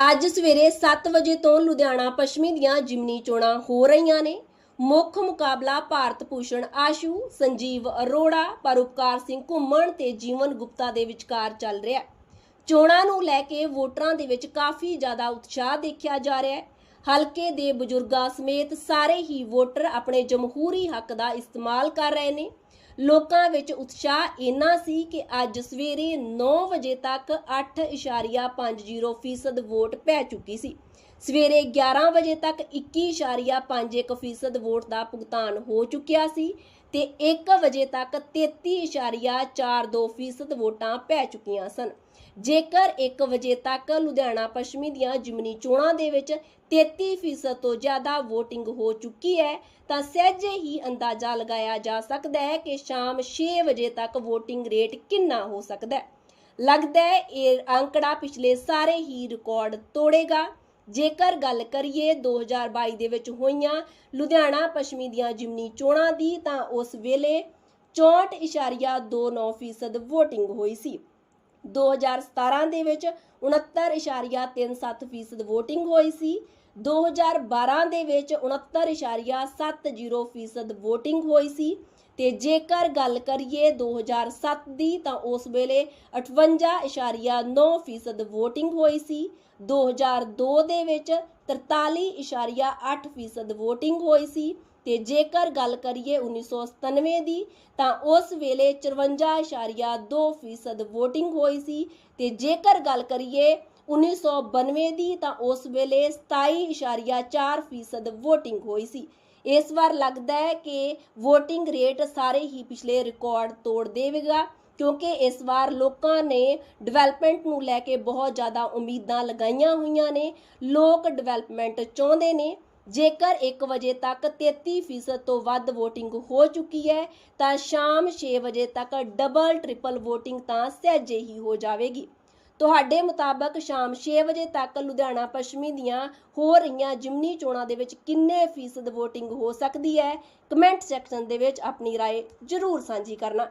ਅੱਜ ਸਵੇਰੇ 7 ਵਜੇ ਤੋਂ ਲੁਧਿਆਣਾ ਪੱਛਮੀ ਦੀਆਂ ਜਿਮਨੀ ਚੋਣਾਂ ਹੋ ਰਹੀਆਂ ਨੇ। ਮੁੱਖ ਮੁਕਾਬਲਾ ਭਾਰਤ ਭੂਸ਼ਣ ਆਸ਼ੂ, ਸੰਜੀਵ ਅਰੋੜਾ, ਪਰਉਪਕਾਰ ਸਿੰਘ ਘੁੰਮਣ ਤੇ ਜੀਵਨ ਗੁਪਤਾ ਦੇ ਵਿਚਕਾਰ ਚੱਲ ਰਿਹਾ ਹੈ। ਚੋਣਾਂ ਨੂੰ ਲੈ ਕੇ ਵੋਟਰਾਂ ਦੇ ਵਿੱਚ ਕਾਫੀ ਜ਼ਿਆਦਾ ਉਤਸ਼ਾਹ ਦੇਖਿਆ ਜਾ ਰਿਹਾ ਹੈ। ਹਲਕੇ ਦੇ ਬਜ਼ੁਰਗਾਂ ਸਮੇਤ ਸਾਰੇ ਹੀ ਵੋਟਰ ਆਪਣੇ ਜਮਹੂਰੀ ਹੱਕ ਦਾ ਇਸਤੇਮਾਲ ਕਰ ਰਹੇ ਨੇ। ਲੋਕਾਂ ਵਿੱਚ ਉਤਸ਼ਾਹ ਇੰਨਾ ਸੀ ਕਿ ਅੱਜ ਸਵੇਰੇ 9 ਵਜੇ ਤੱਕ 8.50% ਵੋਟ ਪੈ ਚੁੱਕੀ ਸੀ। ਸਵੇਰੇ 11 ਵਜੇ ਤੱਕ 21.51% ਵੋਟ ਦਾ ਭੁਗਤਾਨ ਹੋ ਚੁੱਕਿਆ ਸੀ ਤੇ 1 ਵਜੇ ਤੱਕ 33.42% ਵੋਟਾਂ ਪੈ ਚੁੱਕੀਆਂ ਸਨ। ਜੇਕਰ 1 ਵਜੇ ਤੱਕ ਲੁਧਿਆਣਾ ਪੱਛਮੀ ਦੀਆਂ ਜਿਮਨੀ ਚੋਣਾਂ ਦੇ ਵਿੱਚ 33% ਤੋਂ ਜ਼ਿਆਦਾ VOTING ਹੋ ਚੁੱਕੀ ਹੈ, ਤਾਂ ਸਹਿਜੇ ਹੀ ਅੰਦਾਜ਼ਾ ਲਗਾਇਆ ਜਾ ਸਕਦਾ ਹੈ ਕਿ ਸ਼ਾਮ 6 ਵਜੇ ਤੱਕ VOTING ਰੇਟ ਕਿੰਨਾ ਹੋ ਸਕਦਾ ਹੈ। ਲੱਗਦਾ ਹੈ ਇਹ ਅੰਕੜਾ ਪਿਛਲੇ ਸਾਰੇ ਹੀ ਰਿਕਾਰਡ ਤੋੜੇਗਾ। ਜੇਕਰ ਗੱਲ ਕਰੀਏ 2022 ਦੇ ਵਿੱਚ ਹੋਈਆਂ ਲੁਧਿਆਣਾ ਪੱਛਮੀ ਦੀਆਂ ਜਿਮਨੀ ਚੋਣਾਂ ਦੀ, ਤਾਂ ਉਸ ਵੇਲੇ 64.29% VOTING ਹੋਈ ਸੀ। 2017 ਦੇ ਵਿੱਚ 69.37% VOTING ਹੋਈ ਸੀ। 2012 ਦੇ ਵਿੱਚ 69.70% VOTING ਹੋਈ ਸੀ। ਤੇ ਜੇਕਰ ਗੱਲ ਕਰੀਏ 2007 ਦੀ, ਤਾਂ ਉਸ ਵੇਲੇ 58.9% VOTING ਹੋਈ ਸੀ। 2002 ਦੇ ਵਿੱਚ 43.8% VOTING ਹੋਈ ਸੀ। ਤੇ ਜੇਕਰ ਗੱਲ ਕਰੀਏ 1997 ਦੀ, ਤਾਂ ਉਸ ਵੇਲੇ 54.2% VOTING ਹੋਈ ਸੀ। ਤੇ ਜੇਕਰ ਗੱਲ ਕਰੀਏ 1992 ਦੀ, ਤਾਂ ਉਸ ਵੇਲੇ 27.4% VOTING ਹੋਈ ਸੀ। ਇਸ ਵਾਰ ਲੱਗਦਾ ਹੈ ਕਿ VOTING ਰੇਟ ਸਾਰੇ ਹੀ ਪਿਛਲੇ ਰਿਕਾਰਡ ਤੋੜ ਦੇਵੇਗਾ, ਕਿਉਂਕਿ ਇਸ ਵਾਰ ਲੋਕਾਂ ਨੇ ਡਿਵੈਲਪਮੈਂਟ ਨੂੰ ਲੈ ਕੇ ਬਹੁਤ ਜ਼ਿਆਦਾ ਉਮੀਦਾਂ ਲਗਾਈਆਂ ਹੋਈਆਂ ਨੇ, ਲੋਕ ਡਿਵੈਲਪਮੈਂਟ ਚਾਹੁੰਦੇ ਨੇ। ਜੇਕਰ 1 ਵਜੇ ਤੱਕ 33% ਤੋਂ ਵੱਧ VOTING ਹੋ ਚੁੱਕੀ ਹੈ, ਤਾਂ ਸ਼ਾਮ 6 ਵਜੇ ਤੱਕ ਡਬਲ ਟ੍ਰਿਪਲ VOTING ਤਾਂ ਸਹਿਜੇ ਹੀ ਹੋ ਜਾਵੇਗੀ। ਤੁਹਾਡੇ ਮੁਤਾਬਕ ਸ਼ਾਮ 6 ਵਜੇ ਤੱਕ ਲੁਧਿਆਣਾ ਪੱਛਮੀ ਦੀਆਂ ਹੋ ਰਹੀਆਂ ਜਿਮਨੀ ਚੋਣਾਂ ਦੇ ਵਿੱਚ ਕਿੰਨੇ ਫੀਸਦ VOTING ਹੋ ਸਕਦੀ ਹੈ ਕਮੈਂਟ ਸੈਕਸ਼ਨ ਦੇ ਵਿੱਚ ਆਪਣੀ رائے ਜ਼ਰੂਰ ਸਾਂਝੀ ਕਰਨਾ